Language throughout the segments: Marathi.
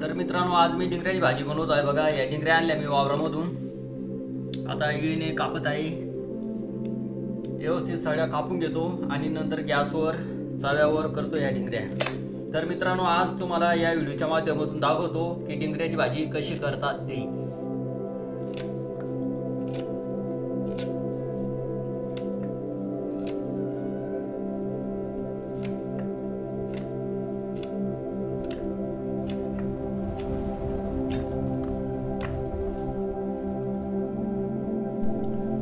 तर मित्रांनो आज मी डिंगऱ्याची भाजी बनवतो आहे बघा. या डिंगऱ्या आणल्या मी वावरामधून. आता इळीने कापत आहे. व्यवस्थित सगळ्या कापून घेतो आणि नंतर गॅसवर तव्यावर करतो या डिंगऱ्या तर मित्रांनो आज तुम्हाला या व्हिडिओच्या माध्यमातून दाखवतो की डिंगऱ्याची भाजी कशी करतात ते.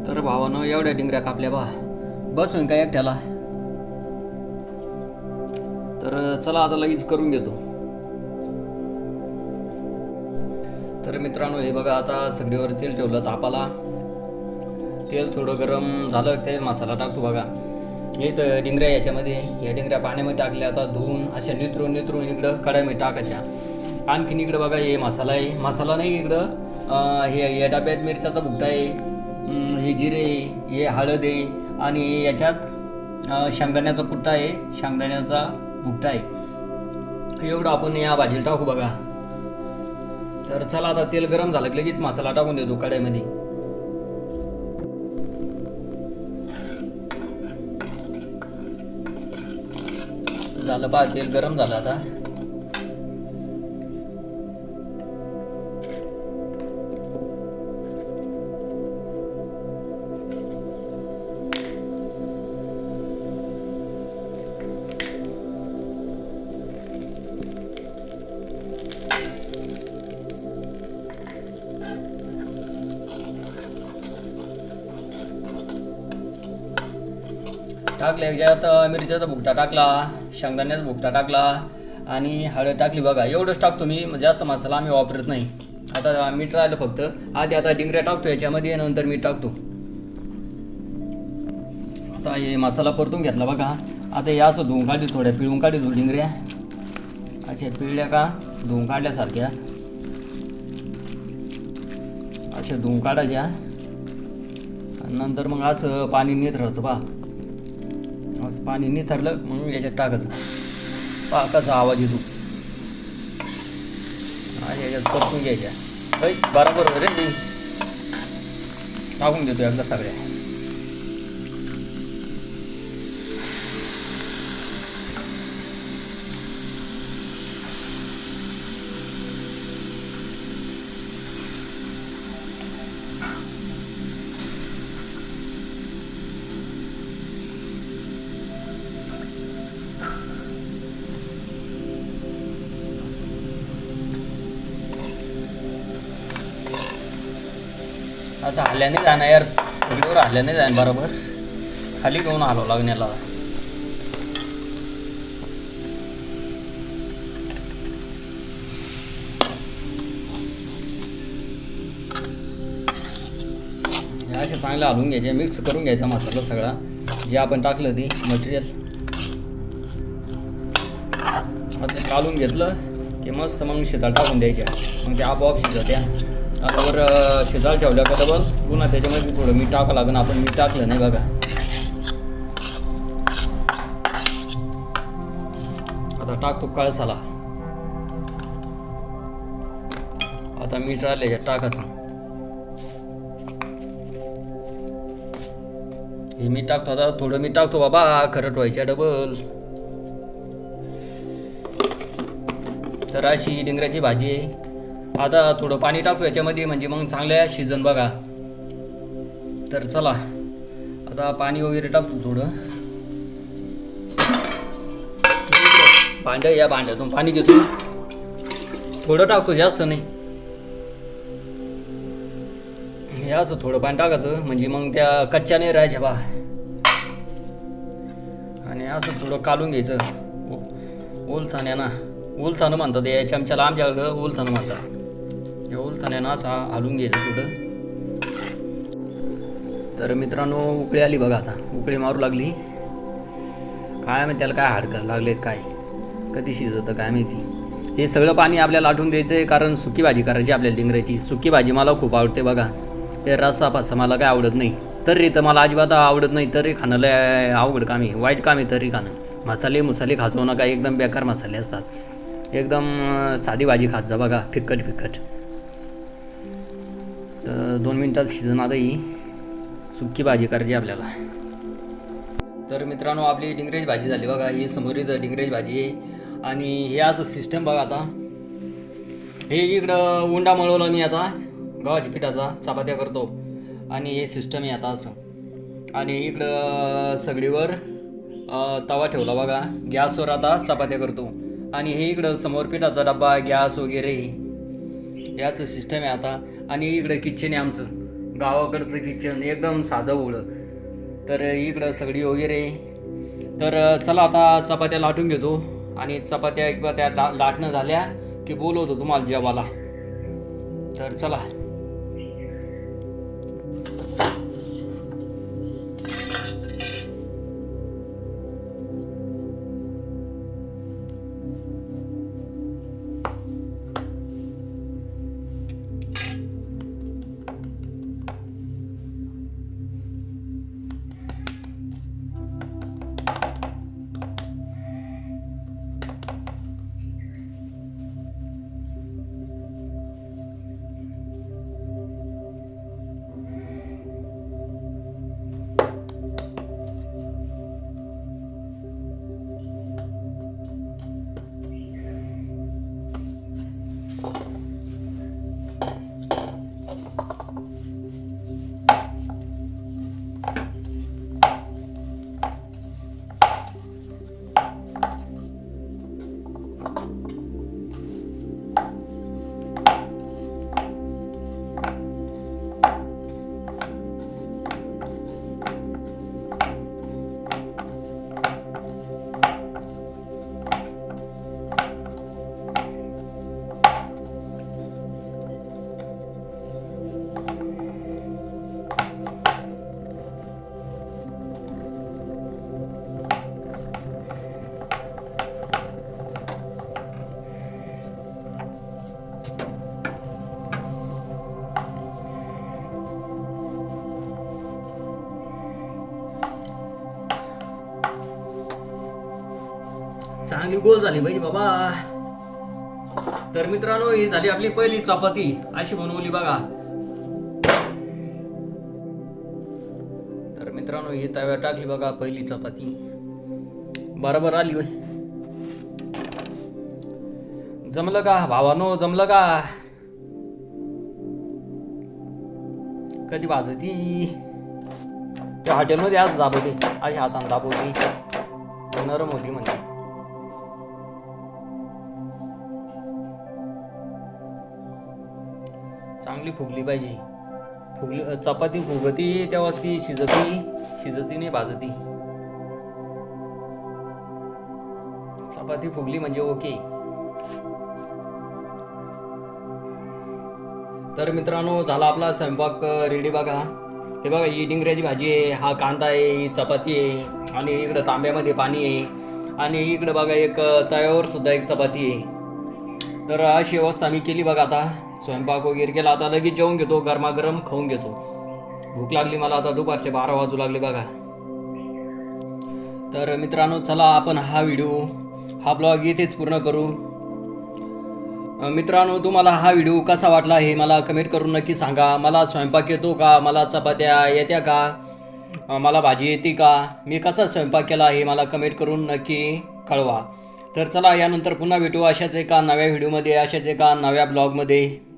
तर भावानं एवढ्या डिंगऱ्या कापल्या बा. बस होईन काय एकट्याला? तर चला आता लगेच करून घेतो. तर मित्रांनो हे बघा आता सगळीवर तेल ठेवलं तापाला. तेल थोडं गरम झालं ते मसाला टाकतो बघा. हे तर डिंगऱ्या याच्यामध्ये या डिंगऱ्या पाण्यामध्ये टाकल्या आता धुवून अशा नितरून नितरून इकडं कढाईमध्ये टाकायच्या. आणखीन इकडं बघा हे मसाला आहे. मसाला नाही इकडं हे या डब्यात मिरच्याचा भुकटा आहे. हे जिरे हे हळद आहे आणि याच्यात शेंगदाण्याचा कुट्टा आहे. शेंगदाण्याचा भुकटा आहे. एवढं आपण या भाजीला टाकू बघा. तर चला आता तेल गरम झालं की लगेच मसाला टाकून देतो कढईमध्ये. झालं पहा तेल गरम झालं आता. टाकल्या याच्यात मिरच्याचा भुकटा टाकला शेंगदाण्याचा भुकटा टाकला आणि हळद टाकली बघा. एवढंच टाकतो मी म्हणजे जास्त मसाला आम्ही वापरत नाही. आता मीठ राहिलं फक्त आधी आता डिंगऱ्या टाकतो याच्यामध्ये नंतर मीठ टाकतो. आता हे मसाला परतून घेतला बघा. आता हे असं धुवून काढली थोड्या पिळून काढली डिंगऱ्या. अशा पिळल्या का? धुवून काढल्यासारख्या. अशा धुवून काढायच्या. नंतर मग असं पाणी नेत राहायचं बा मस्त पाणी निथरलं म्हणून याच्यात टाकायचं. पाकाचा आवाज येतो. आणि याच्यात परतून घ्यायच्या. बरोबर रे मी टाकून देतो एकदा सगळ्या. असं हल्ल्याने जाणार यार. सगळीवर हल्ल्याने जाईन बरोबर. खाली घेऊन आलो लागण्याला हे असे चांगलं हलवून घ्यायचे मिक्स करून घ्यायचा मसाला सगळा. जे आपण टाकलं ते मटेरियल आता काढून घेतलं की मस्त मग शिजाल टाकून द्यायच्या. मग ते आपोआप शिजत्या वर अं, शिजायला ठेवल्या का डबल पुन्हा त्याच्यामध्ये थोडं मीठ टाकावं लागेल. आपण मीठ टाकलं नाही बघा. आता टाकतो काळसाला. आता मीठ राहिले याच्यात टाकायचं? हे मीठ टाकतो आता. थोडं मीठ टाकतो बाबा. खरट व्हायच्या डबल तर अशी डिंगऱ्याची भाजी आहे. आता थोडं पाणी टाकू याच्यामध्ये म्हणजे मग चांगल्या शिजन बघा. तर चला आता पाणी वगैरे टाकतो थोडं. भांडं या भांड्यातून पाणी घेतो. थोडं टाकतो जास्त नाही. हे असं थोडं पाणी टाकायचं म्हणजे मग त्या कच्च्या नाही राहायच्या बा. आणि असं थोडं काढून घ्यायचं. ओ- ओलथाण्याना. ओलथानं म्हणतात या चमच्याला आमच्याकडं ओलथानं म्हणतात. या नाच हा हालून घ्यायचं कुठं? तर मित्रांनो उकळी आली बघा आता. उकळी मारू लागली. काय माहिती त्याला काय हाडकर लागले काय? कधी शिजवतं काय माहिती? हे सगळं पाणी आपल्याला लाटून द्यायचं आहे कारण सुकी भाजी करायची आपल्याला डिंगऱ्याची सुकी भाजी मला खूप आवडते बघा. हे रस्सा मला काय आवडत नाही. तर्री तर मला अजिबात आवडत नाही. तरी खाणं लय अवघड कामे वाईट काम आहे तरी खाणं. मसाले मुसाले खाचवू नका. एकदम बेकार मसाले असतात. एकदम साधी भाजी खात जा बघा. फिक्कट फिक्कट तर दोन मिनटात शिजन आता ही. सुक्की भाजी करायची आपल्याला. तर मित्रांनो आपली डिंगरेज भाजी झाली बघा. ही समोर इथं डिंगरेज भाजी आहे. आणि हे असं सिस्टम बघा आता. हे इकडं उंडा मळवला मी आता. गव्हाच्या पिठाचा चपात्या करतो. आणि हे सिस्टम आहे आता असं. आणि इकडं सगळीवर तवा ठेवला बघा. गॅसवर आता चपात्या करतो. आणि हे इकडं समोर पिठाचा डब्बा गॅस वगैरे. याचं सिस्टम आहे आता. आणि इकडं किचन आहे आमचं. गावाकडचं किचन एकदम साधं उघडं तर इकडं सगळी वगैरे. तर चला आता चपात्या लाटून घेतो. आणि चपात्या एकदा त्या ला लाटणं झाल्या की बोलवतो तुम्हाला जेवाला तर चला. चांगली गोल झाली पाहिजे बाबा. तर मित्रांनो ही झाली आपली पहिली चपाती. अशी बनवली बघा. तर मित्रांनो ही तव्यावर टाकली बघा पहिली चपाती. बरोबर आली होय. जमलं का भावानो? जमलं का? कधी भाजती? त्या हॉटेलमध्ये आज दाबवते. अशी हाताने दाबवते. नरम होती म्हणजे चांगली फुगली पाहिजे. फुगली चपाती फुगती तेव्हा ती शिजती शिजती नाही भाजती. चपाती फुगली म्हणजे ओके. तर मित्रांनो झाला आपला स्वयंपाक रेडी बघा. हे बघा ही डिंगऱ्याची भाजी आहे हा कांदा आहे ही चपाती आहे आणि इकडं तांब्यामध्ये पाणी आहे. आणि इकडं बघा एक तव्यावर सुद्धा एक चपाती आहे. तर अशी व्यवस्था मी केली बघा आता. स्वयंपाक वगैरे केला आता लगेच जेवून घेतो गरमागरम खाऊन घेतो. भूक लागली मला आता दुपारचे बारा वाजू लागले बघा. तर मित्रांनो चला आपण हा व्हिडिओ हा ब्लॉग इथेच पूर्ण करू. मित्रांनो तुम्हाला हा व्हिडिओ कसा वाटला हे मला कमेंट करून नक्की सांगा. मला स्वयंपाक येतो का? मला चपात्या येत्या का? मला भाजी येते का? मी कसा स्वयंपाक केला हे मला कमेंट करून नक्की कळवा. तर चला यानंतर पुन्हा भेटू अशाच एका नव्या व्हिडिओमध्ये अशाच एका नव्या ब्लॉगमध्ये.